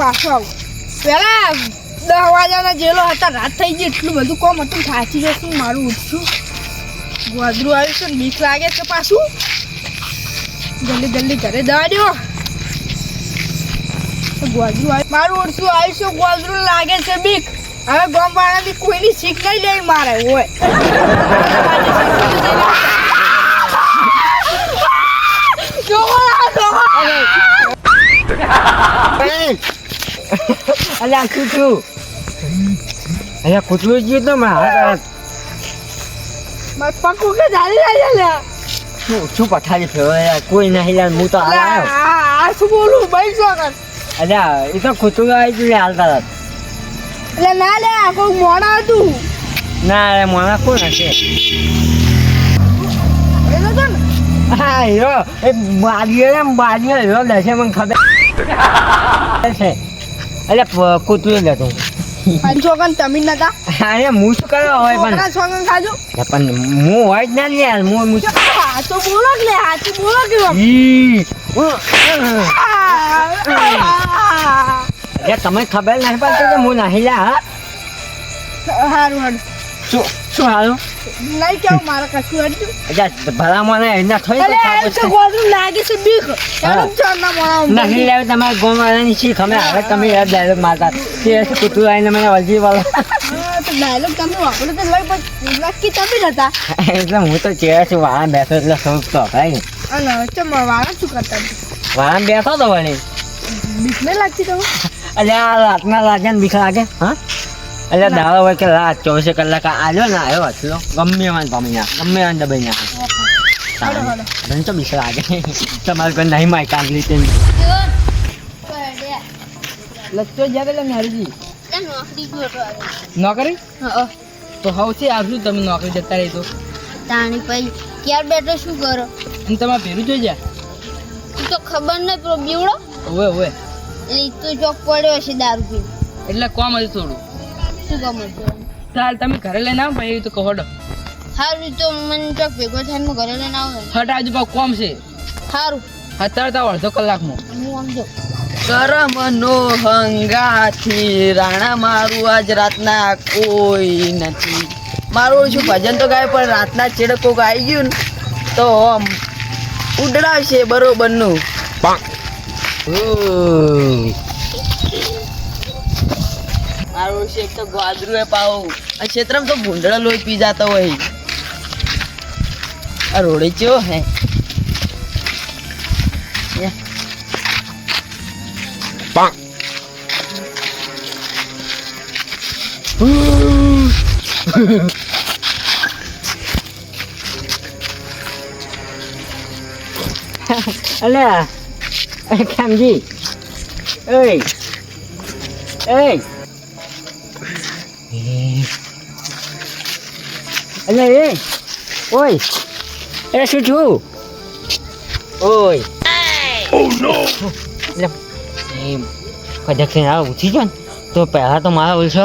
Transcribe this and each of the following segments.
પાછો આવું. પેલા દસ વાગ્યાના જેલો હતા, રાત થઈ ગઈ, એટલું બધું કોમ હતું. થાચી જશું મારું ઉઠશું. ગોદરું આવ્યું છે બીક લાગે છે પાછું. જલ્દી જલ્દી ઘરે દવા દેવો ગોદરું આવ્યું. મારું ઉઠશું આવ્યું છે ગોદરું લાગે છે, બીક. હવે ગોમ વાળાથી કોઈની શીખ નહીં લેવી મારે હોય. જોવા અલ્યા શું છું અલ્યા કૂતરું ગયું તો મારા પક્કું કે ચાલી રહ્યા લ્યા શું શું પથારી ફેરવો યાર કોઈ નહીં યાર હું તો હાલ આવ્યો. આ શું બોલું? ભાઈ શું કર અલ્યા એ તો કૂતરું આવી ગયું હાલતા હતા એટલે ના લે કોઈ મોડા હતું. ના અરે મોડા કોણ હશે? ને હા હીરો એ બાજીઓ ને બાજીઓ હીરો દશે મને ખબર છે અલ્યા કૂતરું જ હતું પાંચસો કન તમે નતા અરે હું શું કરવા હોય પણ. છોકરા ખાજો પણ હું હોય જ ના લે યાર હું હું તો બોલો કે લે હાચું બોલો કે અરે તમને ખબર નથી પડતી કે હું નહીં લ્યા હા? આ. હારું હારું. શું શું હાલું? નહીં કેવું મારે કશું હતું અચ્છા ભલા એના થઈ તો ગોદરું લાગે છે બીક. એનું ચારના મોણા નહીં લેવું તમારે ગોમાળાની શીખ અમે હવે તમે યાર મારતા. તે કૂતરું આવીને મને વળગી વાળા. ડાયલોગ તમે વાપરો તો લગભગ નક્કી તમે જ હતા એટલે હું તો ચેર છું વાળા બેઠો એટલે સૌ તો ભાઈ અને ચમ વાળા શું કરતા? વાળા બેઠો તો વળી. બીક નહીં લાગતી રાતના લાગે ને બીક લાગે હા? એટલે દાડો હોય કે રાત ચોવીસે કલાક આવ્યો ને આવ્યો હતો ગમે એવાને પામી નાખ ગમે એવાને દબાઈ નાખે. મને તો બીસ લાગે. તમારે કોઈ નહીં માય કાંગલી તેમ લચ્ચો જ્યાં પેલા મેરીજી. નોકરી? તો હવે છે આવશું તમે નોકરી જતા રહી તો તાણી પછી ક્યાં બેઠો શું કરો? અને તમારે ભેરું જોઈ જા તો ખબર નહીં પેલો બીવડો. ઓવે ઓવે. એટલે તો ચોક પડ્યો હશે દારૂ પી એટલે કોમ હતું થોડું. શું ગમે છે? ચાલ તમે ઘરે લઈને આવો ભાઈ તો કહો સારું તો મને ચોક ભેગો થઈને હું ઘરે લઈને આવું હટ આજુ પાછું કોમ છે. સારું અત્યારે તો અડધો કલાકમાં. હું સમજો કરમનો હંગાથી રાણા મારું આજ રાતના કોઈ નથી. મારું શું ભજન તો ગાય પણ રાતના ચેડે કોક આવી ગયું ને તો આમ ઉડડાવશે બરોબરનું. મારું છે એક તો ગાદરું એ પાઉ. આ ક્ષેત્રમ તો ભૂંડળા લોહી પી જાતો હોય. આ રોડે ચો હે? અલ્યા એ ખામજી ઓય ઓય. અલ્યા એ, ઓય, એ શું છું ઓય. એટલે એ આ ઉઠી જો ને, તો પહેલાં તો મારા ઓલશો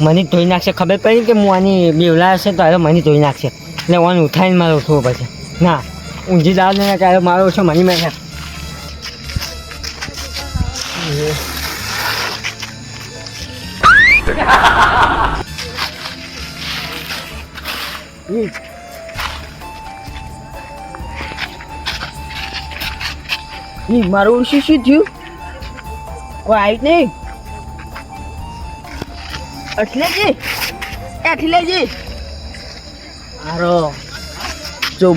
મને ધોઈ નાખશે. ખબર પડી કે હું આની બેવલા હશે તો હવે મને ધોઈ નાખશે. એટલે ઓન ઉઠાવીને મારે ઉઠવું પછી ના ઊંધી દાવ ને ત્યારે મારો ઓછો મની મેં ઈ મારું શું શું થયું? કોઈ આવ્યું નહીં? એટલે જી? એટલે જી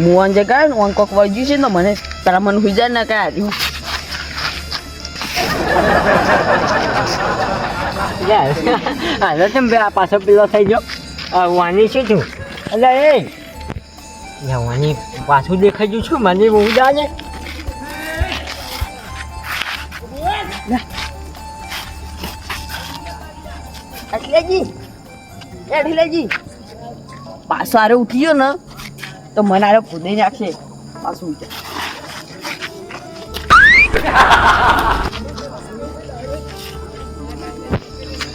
મુવાન જે કાય ને કોક વાગ્યું છે ને મને, તારા મન હુજાર ના કાય આવ્યું હાલો તેમ બે આ પાછો પેલો થઈ ગયો? વાની શું છું એટલે એ. યા પાછું દેખાઈ ગયું છું મને બહુ જાને એટલે જી એટલે જી પાછો આરે ઉઠી ગયો ને તો મને આરે કૂદી નાખશે. પાછું ઉઠે.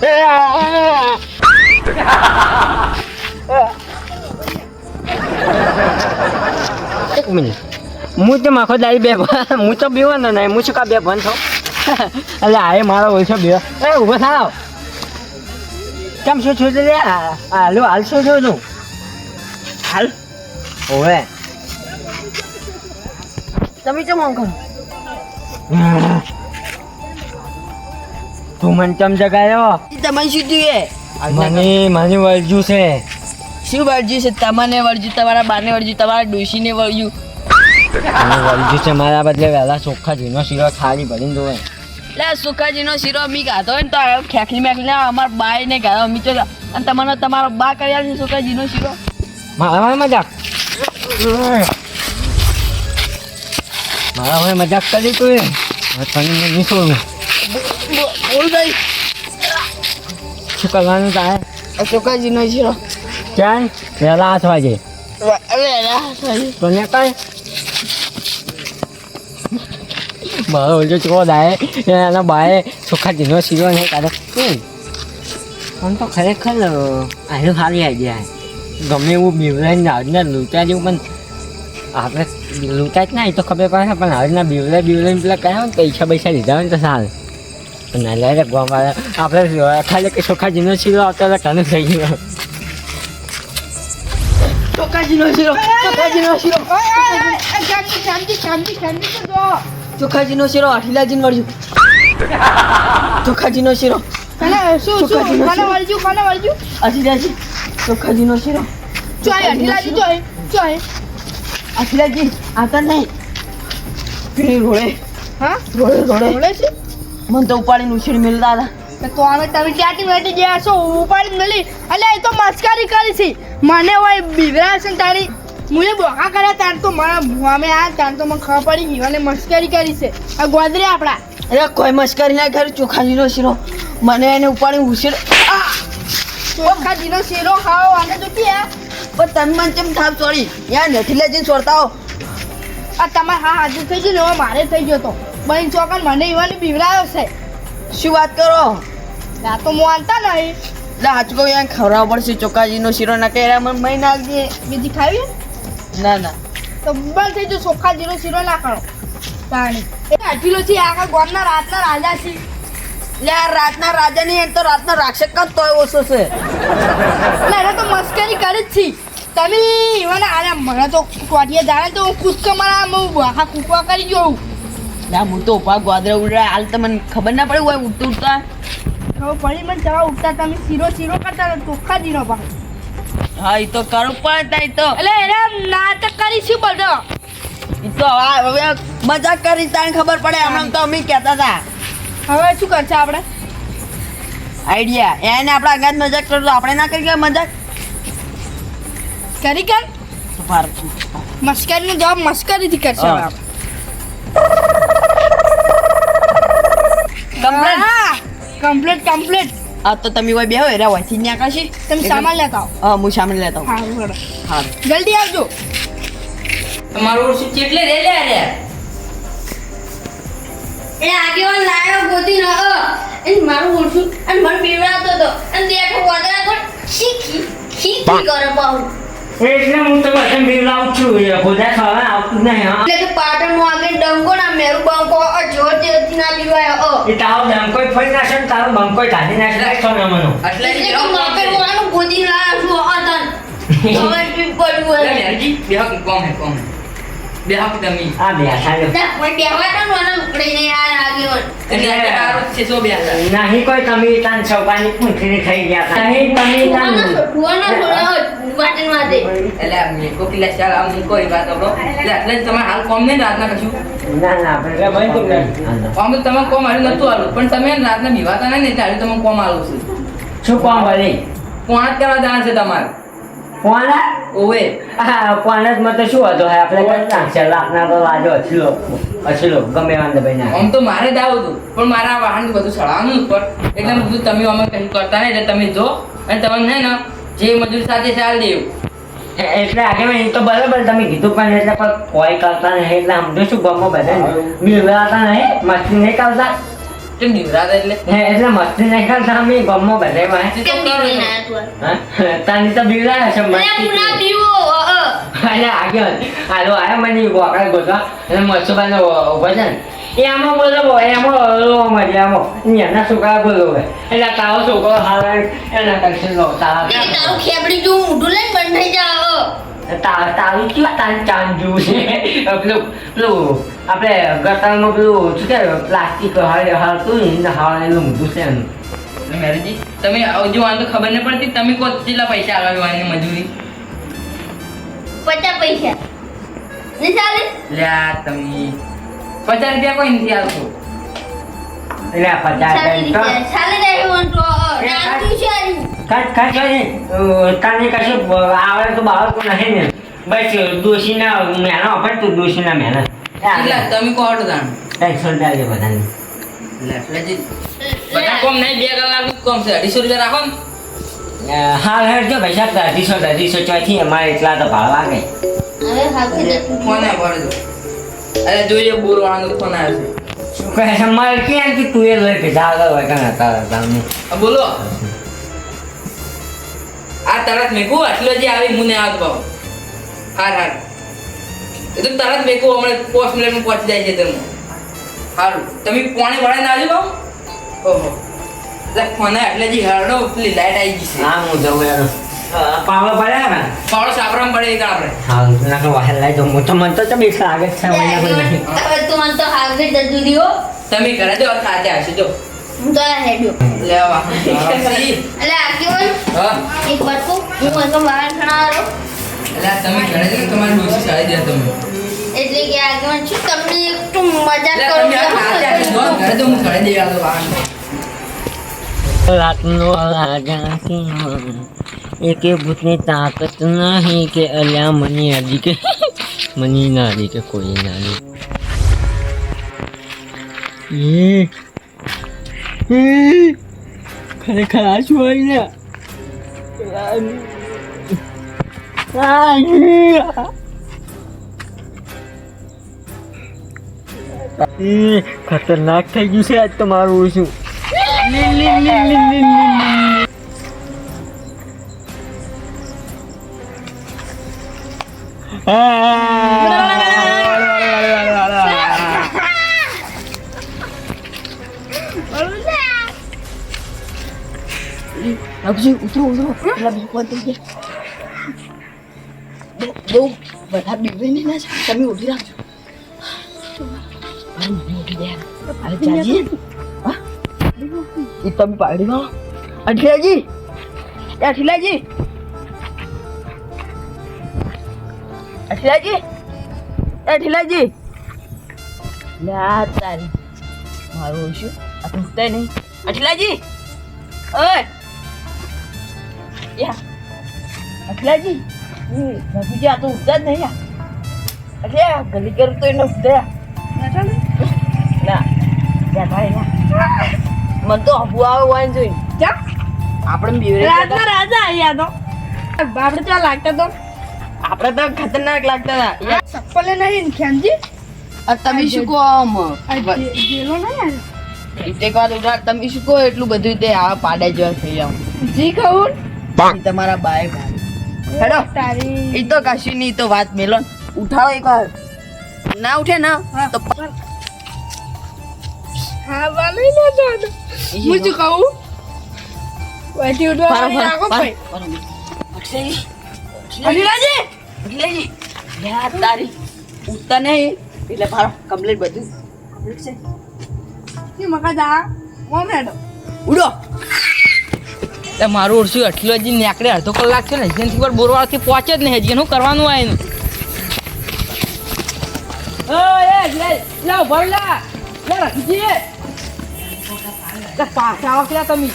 એક મિનિટ. હું તો માખો દાઈ બે હું તો બીવાનો નહીં હું શું કા બે ભણ છું? એટલે આ એ મારો છે બે. એ ઊભો થાવ કેમ શું છું લે? હાલો હાલ શું છું તું? હાલ. ઓવે. તમે કેમ આમ કરો? તું મને ચમ જગાયો તમે શું જોઈએ મને મને વળજુ છે. શું વળજ્યું છે? તમને વળજ્યું તમારા બાને વળજ્યું તમારા ડોશીને વળજ્યું? મને છે મારા બદલે વહેલા ચોખ્ખા જીનો શીરો થાળી ભરીને જોવે એટલે સુખાજીનો શીરો મી ખાધો હોય ને તો આ ખેખલી મેખલી અમારા બાય ને ખાધો. અમી તો અને તમારો તમારો બા કર્યા છે સુખાજીનો શીરો? મારા મજાક? મારા ભાઈ મજાક કરી તું તને નહીં છોડું બોલ ભાઈ. શું કરવાનું તારે? ચોખાજીનો શીરો. ક્યાં વહેલા આઠ વાગે અરે અરે તો ને કઈ મારો ઓલજો ચો દાય એના બાએ ચોખ્ખા જીનો શીરો નહીં કાઢે આમ તો ખરેખર આનું સારી આઈડિયા ગમે એવું બીવરાઈને આજના લૂંટા જેવું પણ આપણે લૂંટા જ ના એ તો ખબર પડે પણ આજના બીવરા બીવરાઈને પેલા કયા હોય ને પૈસા પૈસા લીધા હોય ને તો સારું પણ ના લે ગોમાં આપણે ખાલી કે ચોખ્ખા જીનો શીરો આવતો એટલે ઘણું થઈ ગયું સુખાજીનો શીરો સુખાજીનો શીરો શાંતિ શાંતિ શાંતિ શાંતિ તો દો સુખાજીનો શીરો અઠીલાજીને વળજ્યું સુખાજીનો શીરો કને શું શું ચોખાજીનો કને શીરો. વળજુ. કને વળજુ અઠીલાજી સુખાજીનો શીરો. ચોય અઢીલાજી ચોય ચોય અઠીલાજી આતા નહીં. પેલી રોડે હા? રોડે રોડે મને તો ઉપાડીને ઉછેડી મેળતા હતા. તો અમે તમે ક્યાંથી વાટી ગયા છો? ઉપાડી મળી એટલે એ તો મસ્કારી કરી છે. મને હોય બીવરા છે ને તારી. મુએ બોકા કર્યા તાર તો મારા અમે આ તાર તો મને ખબર પડી ગઈ અને મસ્કરી કરી છે. આ ગોદરે આપણા. અરે કોઈ મસ્કરી ના કર્યું ચોખાજીનો શીરો. મને એને ઉપાડીને ઉછેડ ચોખાજીનો શીરો ખાઓ અને તો કે પણ તન મન ચમ થાપ ચોરી યાર નથી લેજીને છોડતા હો આ તમારે હા હાજર થઈ ગયો ને મારે થઈ ગયો તો. બહેન ચોકન મને ઈવાની બીવડાયો છે. શું વાત કરો? આ તો માનતા નહીં એટલે હાચકો યાર ખવડાવવો પડશે ચોખાજીનો શીરો ના કર્યા મને મહી નાખજે બીજી ખાવી? ના ના. તો થઈ જજો ચોખાજીનો શીરો ના કરો તાણી એ અઢીલો છે આખા ગામના રાતના રાજા છે. એટલે આ રાતના રાજા ની તો રાતના રાક્ષક જ તોય ઓછો છે. એટલે એને તો મસ્કરી કરી જ છી. તમે આને મને તો કોટીએ જાણે તો હું મારા હું આખા કૂકવા કરી જોઉં ના હું તો ઉપા ગોદરે ઉડે હાલ તો મને ખબર ના પડે હોય ઉડતું ઉડતા ખબર મને જવા ઉઠતા તમે શીરો શીરો કરતા હતા ચોખ્ખાજીનો પાછો. હા એ તો કરવું પડે તા તો. એટલે એને નાટક કરી તો હવે મજાક કરી તાને ખબર પડે હમણાં તો અમે કહેતા હતા. હવે શું કરશે આપણે? આઈડિયા એને આપણા અંગાત મજાક કરો તો આપણે ના કરી ગયા મજાક? કરી કર. મસ્કરીનો જવાબ મસ્કરીથી કરશે. આપણે. કમ્પ્લેટ કમ્પ્લીટ આ તો તમે હોય બેહો રહ્યા હોય. થી ન્યા કાશી. તમે સામાન લેતા આવો. હા હું સામાન લેતા આવું. હા જલ્દી આવજો. તમારું ઓછું કેટલે રે લે રે? એ આગેવાન લાયો ગોતી ન એ મારું ઓછું અને મને પીવડાવતો હતો અને દેખો વાદળા કોણ શીખી શીખી કરે બહુ એટલે હું તો બધા છું? બધા ખાવા આવતું નહીં હા. એટલે કે પાટણમાં આગળ ડંગો ના મેરુ બંકો જોર ના પીવાય અ એ તારો બંકોઈ ફરી નાખશે ને તારો બંકોઈ કાઢી નાખશે તો નમનો મનો એટલે કે માપે આનું ગોદી લાવ્યો છું અ તન. હવે પી પડ્યું હોય. બે હક કોમ હે કોમ બેહક દમી આ બે ના કોઈ બેહવા તો મને ઉકળીને યાર આગેવાન એટલે તારો છે સો બે નહીં કોઈ તમે તાન છવાની પૂંછડી થઈ ગયા નહીં તમે તાન ભુવાના થોડા વાટન એટલે મેં કોકિલા શાળ આમ મૂકો એ વાત આપણો. એટલે એટલે તમે હાલ કોમ નહીં રાતના કશું? ના ના બંધ તો કરી આમ તમે કોમ હાલ નતું હાલું. પણ તમે રાતના બીવાતા નહીં ને એટલે હાલ તમે કોમ હાલું છું. શું કોમ કોણ જ કરવા જાણ છે તમારે? કોણા ઓવે. હા કોણા માં તો શું હતો? હે આપણે કરી નાખશે લાખના તો લાજો અછલો. અછલો ગમે વાંધો ભાઈ ના. આમ તો મારે જ આવું હતું. પણ મારા વાહન બધું ચડાવવાનું ઉપર. એટલે બધું તમે અમે કંઈ કરતા નહીં. એટલે તમે જો. અને તમને ને જે મજૂર સાથે ચાલ દેવું એટલે આગળ એ તો બરાબર તમે કીધું પણ એટલે પણ કોઈ કરતા નહીં એટલે સમજો શું ગમો બધા બિવડાતા નહીં મસ્તી નહીં કરતા? કે નિવરાત એટલે? હે, એટલે મસ્તી નહીં કરતા અમે ગમો બધા કેમ તાની તો? બિવડાયા છે મસ્તી અરે આગળ હાલો આયા મને ગોકળ ગોતવા અને મસ્તુબાનો ઊભા છે ને? એમાં બોલો એમાં લો મજા એમાં એના છોકરા બોલો એટલે તારો છોકરો હારે એના કરશે લો તારા તારું ખેબડી તું ઊંધું લઈને બંધ થઈ જાવ તારું કેવા તાન ચાંદુ છે? પેલું પેલું આપણે ગટરમાં પેલું શું કે પ્લાસ્ટિક હાલતું ને એને ઊંધું છે એનું મેરેજી તમે આવજો ખબર નહીં પડતી તમે કહો કેટલા પૈસા આલવા આની મજૂરી? પચાસ પૈસા. નહીં ચાલે? લ્યા તમે. પચાસ રૂપિયા કોઈ નથી આવતું. એટલે પચાસ તને કશું આવડે તો ને. બસ દોશીના તો દોશીના તમે કહો તો તાણ. રૂપિયા લે બધાને બધા કોમ નહીં બે કલાક કોમ છે. અઢીસો રૂપિયા રાખો ને. હાલ હેડ જો ભાઈ સાહેબ અઢીસો અઢીસો ચોથી અમારે એટલા તો ભાવ લાગે. હવે અરે જોઈએ બોરો વાળાનો ફોન આવ્યો શું કહે છે? મારે ક્યાં કે તું એ લઈ કે જાગ હોય કાં તારા તમને બોલો. આ તરત મેકું આટલો જે આવી મુને આગ ભાવ હાર હાર. એ તો તરત મેકું હમણાં પોસ્ટ મિનિટમાં પહોંચી જાય છે તમને સારું તમે પોણે વળાઈને આવજો ભાવ ઓહો. એટલે ફોને એટલે જે હરડો પેલી લાઈટ આવી ગઈ છે. હા હું જવું યાર. પાવડો પડ્યા ને પાવડો સાપરામાં પડે એક આપણે. હા નાખો વાહન લાવી દો હું તો મન તો ચમ લાગે છે મને કોઈ નહીં. હવે તું મને તો હાથે દદુ રહ્યો. તમે કરે દો ખાતે આવશે જો. હું તો હેડ્યો. લેવા એટલે આગેવાન હા. એક વાત કહું હું મને તો બહાર ખણાવાળો એટલે તમે ઘરે જો તમારી ડોસી સાડી દે તમે એટલે કે આગેવાન છું? તમને એક તો મજાક કરું તમે આ ઘરે જો હું ઘરે દેવા દો વાહન રાતનો રાજા એકે ભૂતની તાકાત નહીં કે અલ્યા મની આદી કે મની ના આદી કે કોઈ ના એ. ખરેખર આ શું હોય ને ખતરનાક થઈ ગયું છે આજ તમારું શું? બાપુજી ઉતરો ઉતરો પેલા બે ફોન થઈ ગયા બહુ બહુ બધા બીવડાઈ નહીં ના છે તમે ઉઠી રાખજો મારી મમ્મી ઉઠી ગયા હવે ચાલજી હા એ તમે પાડી માં અઠિલાજી એ અઠિલાજી અઠિલાજી એ અઠિલાજી લે તારી. મારું શું? આ તો ઉઠતાય નહીં. અઠિલાજી ઓય. યા. અખિલાજી બાપુજી આ તો ઉઠતા જ નહીં આ ગલી કરું તો એને ઉઠતા ના. યા ભાઈ ના મને તો હબુ આવે વાઈન જોઈ જા આપણે બીવરે રાજા રાજા અહીંયા તો. આપણે ત્યાં લાગતા તો. આપણે તો ખતરનાક લાગતા હતા. ચપ્પલે નહીં ને ખેમજી તમે શું કહો આમ? ગેલો નહીં એક વાર ઉઠા તમે શું કહો? એટલું બધું તે આ પાડે જેવા થઈ જાવ જી કહું? તમારા બાય હેડો. તારી એ તો કશું નહીં તો વાત મેલો ને. ઉઠાવો એક વાર ના ઉઠે ના તો પ- હા વાલી ના તો હું શું કહું? પારો, વાળી રાખો પારો, ભાઈ. પારો. અનિલાજી અખિલેશજી, યાર તારી. ઉઠતા નહીં એટલે મારો કમ્પ્લીટ બધું. Complete છે. ની મકા જા ઓ મેડમ. ઉડો. મારું ઓળશું અઠલો હજી નીકળે અડધો કલાક છે ને હજી પર બોરવાળથી પહોંચે જ નહીં હજી એનું કરવાનું આ એનું. પાછા આવો ક્યાં તમે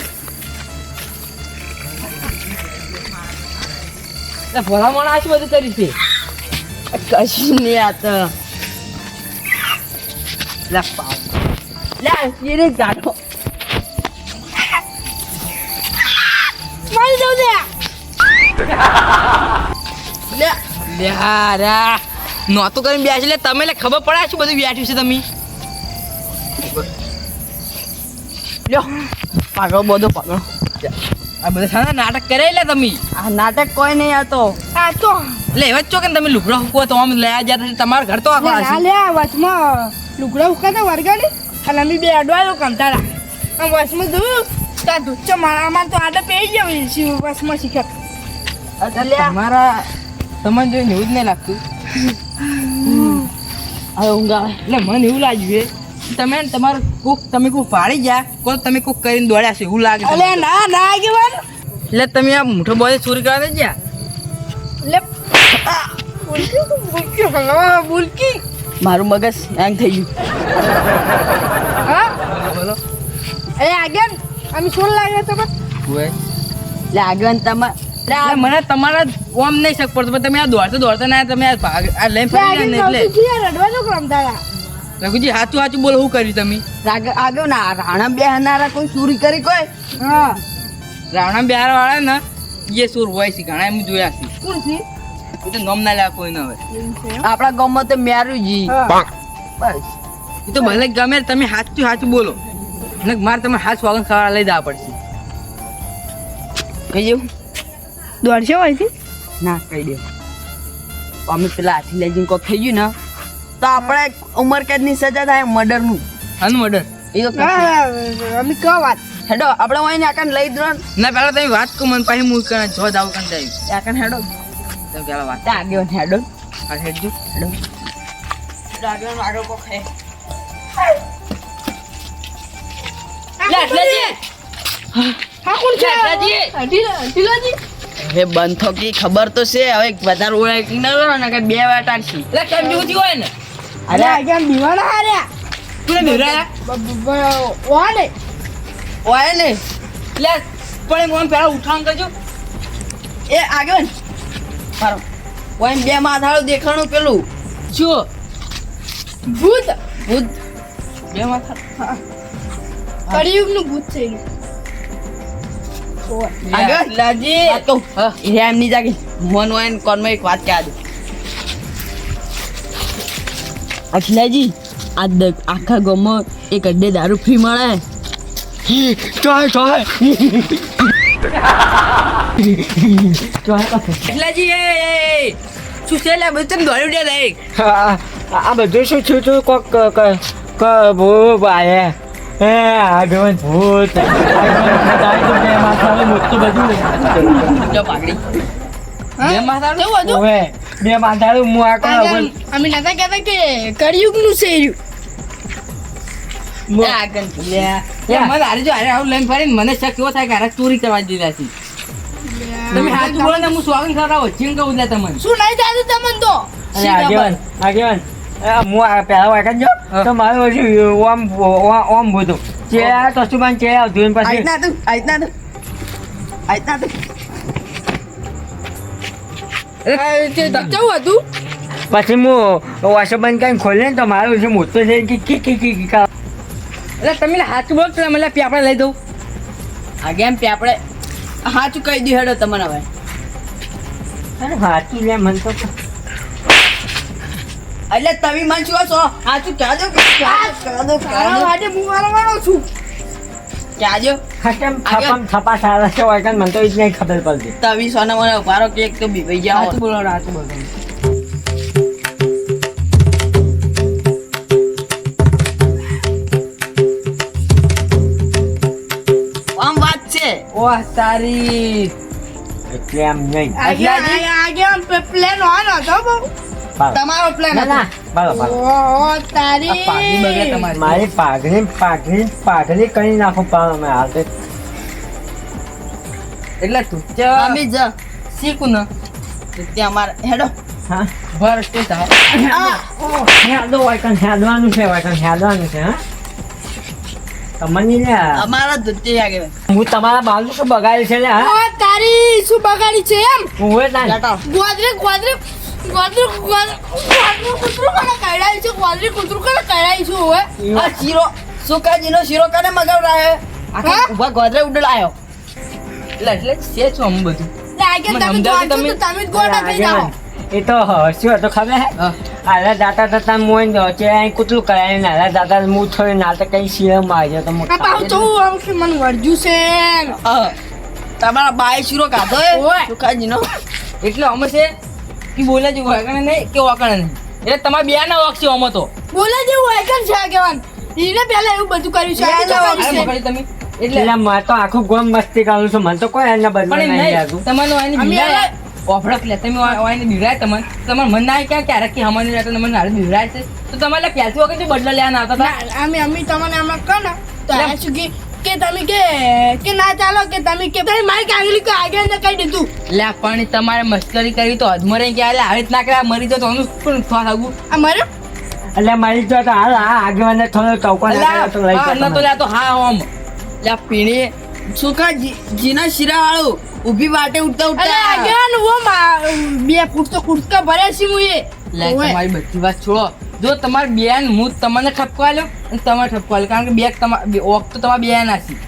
ભલામણ આ શું બધું કરી છે કશું નહીં આ તો લે ગાડો મારી દઉં લે લે હારા નહોતું કરીને બેસી લે તમે ખબર પડે શું બધું બેઠ્યું છે તમે લ્યો. પાગળ બધો પાગળ. આ બધા સારા નાટક કરે લે તમે. આ નાટક કોઈ નહીં આ તો આ તો લે જ છો કે તમે લુગડા ફૂકો તો આમ લયા જતા તમારું ઘર તો આખું આ લે વચમાં લુગડા હુકા તો વર્ગાડી? અને અમે બે અડવાયો કંટાળા. આમ વચમાં જોયું ત્યાં ધુચ્ચો મારામાં તો આડે પેઈ ગયો શિવ વચમાં શીખર. તમારા તમને જોઈને એવું જ નહીં લાગતું. હવે ઊંઘ આવે. એટલે મને એવું લાગ્યું છે તમે તમારો કોક તમે કોક ફાડી ગયા કોઈ તમે કોક કરીને દોડ્યા છે એવું લાગે અલે ના ના આગેવાન એટલે તમે આ મોટો બોય ચોરી કરવા ગયા? લે બુલકી બોલકી હલવા બોલકી મારું મગજ હેંગ થઈ ગયું. હા? બોલો એ આગેન અમે શું લાગે તમે એટલે આગળ તમે મને તમારા ઓમ નહીં શક પડતો તમે આ દોડતા દોડતા ના તમે આ ભાગ આ લઈને ફરી ગયા એટલે. રડવાનો ક્રમતાળા રઘુજી સાચું સાચું બોલો શું કર્યું તમે? આગળ ના રાણા બે કોઈ ચોરી કરી કોઈ? હા. રાણા બિહાર વાળા ને એ સુર હોય છે ઘણા એમ જોયા છે. કોણ છે? એ તો નોમ ના લેવા કોઈ ના હવે? આપણા ગામમાં તો મેરુજી. બસ. એ તો ભલે ગમે તમે સાચું સાચું બોલો. ને મારે તમે હાથ વાગન ખાવા લઈ જવા પડશે. કહી દેવું દોડશે હોય છે? ના કહી દે અમે પેલા હાથી લઈ જઈને કોઈ થઈ ગયું ને તો આપણે ઉંમર કેદની સજા થાય મર્ડરનું? હાનું મર્ડર એ તો અમે કહો વાત. હેડો આપણે હોય ને આકાને લઈ દો ના પેલા તમે વાત કહો મને પછી હું કરે જો જાવ કાન જાય આકાને હેડો. તમે પહેલા વાત આગળ હેડો. આ હેડજો. હેડો. આગળ આગળ કો ખે હા બંધ થકી ખબર તો છે હવે વધારે ઓળખ ન કરો ને કે બે વાર ટાંકી એટલે કેમ જેવું થયું હોય ને? અરે આગેવાન દીવાના હાર્યા તું બ- બ- ઓય ને. એટલે પણ મને પેલા ઉઠાણ કરજો. એ આગળ. મારો. ઓય બે માથાળું દેખાણું પેલું. જો. ભૂત. ભૂત. બે માથા કળિયુગનું ભૂત છે. આગળ. લાજી. તો. એમ નહીં જાગી. મન હોય ને કોનમાં એક વાત કહે દે. અખિલાજી આ દ- આખા ગામમાં એક અડ્ડે દારૂ ફ્રી મળે. ચોય ચોય. અખિલાજી એ શું છે લે બધું તમે દોડી ઉડ્યા દે આ આ બધું શું થયું તું? કોક ક- ક- ક- ભૂત આયે. એ આગળ ભૂત. મોટું બધું હા? બે માથાળું? કેવું હતું? ઓવે બે આ આગેવાન, અમે નતા કહેતા કે કળિયુગનું છે એર્યું. આગળ લે. એ મને હારે જો હારે આવું લઈને ફરીને મને શક એવો થાય કે હારે ચોરી કરવા દીધા છે. તમે હાથ બોલો ને હું સ્વાગત કરાવો ચીન કહું લે તમને. શું નહીં થતું તમને તો? આગેવાન આગેવાન. હું પહેલા વાંકન જો તો મારું ઓમ ઓમ- ઓમ ચે તો શું પણ ચેડા આવતું પછી આઈતના તું આઈતના તું આઈતના તે કેવું હતું પછી હું વાસો બંધ કરીને ખોલે ને તો મારું છે મોટું છે કે કી કી કી કી એટલે તમે હાથું બોલ પેલા મને પ્યાપડા લઈ દઉં. આ ગેમ પ્યાપડે? હાચું કહી દઉં હેડો તમારા હવે અરે હાચું લે મન તો એટલે તમે મન શું છો? હાચું કહી દો કહી દો તારા માટે હું વાળવાનો છું. કહી દો ખટમ થપમ થપા સારા છે વાંકન મને તો એ જ નહીં ખબર પડતી. તવી સોના મને ઉભારો કે તો બીવાઈ ગયા હાચું બોલો હાચું બોલો. આમ વાત છે. ઓહ તારી. એટલે એમ નહીં. આગેવાન પ્લેન હોવાનો હતો બહુ. તમારો પ્લાન બાળો તારી. બગડે મારી પાઘડી પાઘડી પાઘડી કરી નાખો પાડો મેં હાલ તો એટલે તું અમે જ શીખું ને. તો ત્યાં અમારે હેડો. હા? ભર સ્ટેજ આવો. હેદો વાંકન હેદવાનું છે વાંકન હેડવાનું છે હા? તમને અમારા આગે હું તમારા બાલનું શું બગાડ્યું છે ને હા? તારી શું બગાડી છે એમ? હું ગોદરે ગોદરે ગોદરે ગોદરે કૂતરું કોને કઢાયું છે? ગોદરે કૂતરું કોને કઢાયું છે હવે? આ શીરો સુકાજીનો શીરો કને મગાવડાયો? આખા ઊભા ગોદરે ઉડલાયો એટલે એટલે છે છો અમે બધું? લાગે તમે તમે. તમે જ થઈ જાઓ. એ તો શું હતું ખબર? હે. આલા દાતા દાતા મોઈન દો છે અહીં કૂતરું કરાય ને આલા દાતા હું ના તો કઈ શિરમ આવ્યો તો હું આ પાછું આમ કે મને છે તમારા બાય શીરો કાધો એ? સુકાજીનો? એટલે અમે છે કે બોલે હોય વાગણે નહીં કે વાકણે નહીં. એટલે તમારે બે ના છે આમાં તો. બોલે જેવું હોય કે છે આગેવાન. એને પહેલા એવું બધું કર્યું છે. મગજ તમે એટલે એટલે મારે તો આખું ગોમ મસ્તી કરું છું. મને તો કોઈ એના બદલે નહીં તમારે વાયને ઓફડક લે. તમે વાયને બિરાય તમને તમારે. મન ના ક્યાં ક્યારેક કે હમાની રહેતો તમને હારે બિરાય છે. તો તમારે પહેલથી વખત બદલા બદલો લેવા ના આવતા હતા? અમે અમે તમને આમાં કહો ને તો આ શું કે તમે કે કે ના ચાલો કે તમે કે તમે મારી કાંગલી કે આગળ ને કહી દીધું. લે પણ તમારે મસ્કરી કરી તો અધમરે કે આલે આવી ના કરે મરી તો આનું પણ થવા લાગુ. આ મરે? એટલે મારી તો હાલ આ આગેવાને થોડો ટોકો ના તો લઈ હા, ન તો લે તો હા ઓમ લે પીણી. સુકા જીના શીરા વાળું ઊભી વાટે ઉઠતા અરે ઉઠતા આગળ ઓ બે ફૂટ તો કુટકા ભરે છે હું એ લે તમારી બધી વાત છોડો. જો તમારે બેન હું તમને ઠપકો લો અને તમારે ઠપકો આલ્યો કારણ કે બે તમારે ઓક તો તમારે બેન નાસી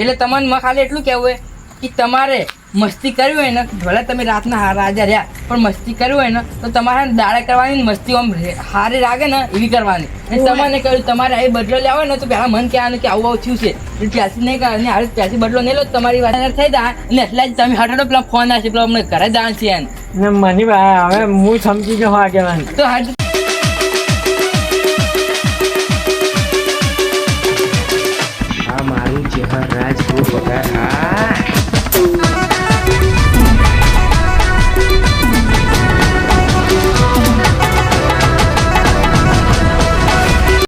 એટલે તમને મને ખાલી એટલું કહેવું હોય કે તમારે મસ્તી કરવી હોય ને ભલે તમે રાતના રાજા રહ્યા પણ મસ્તી કરવી હોય ને તો તમારે દાડે કરવાની મસ્તી આમ હારે લાગે ને એવી કરવાની. અને તમને કહ્યું તમારે એ બદલો લેવો ને તો પહેલા મન કહેવાનું કે આવું આવું થયું છે. ત્યાંથી નહીં કરવાની હારે ત્યાંથી બદલો નહીં લો તમારી વાત થઈ જાય. અને એટલે જ તમે હટાડો પેલા ફોન આવશે પેલા અમને ઘરે જવાનું છે એને મને હવે હું સમજી ગયો હા આગેવાન તો હાટ આ મારું ચહેરા રાજ પગાર હા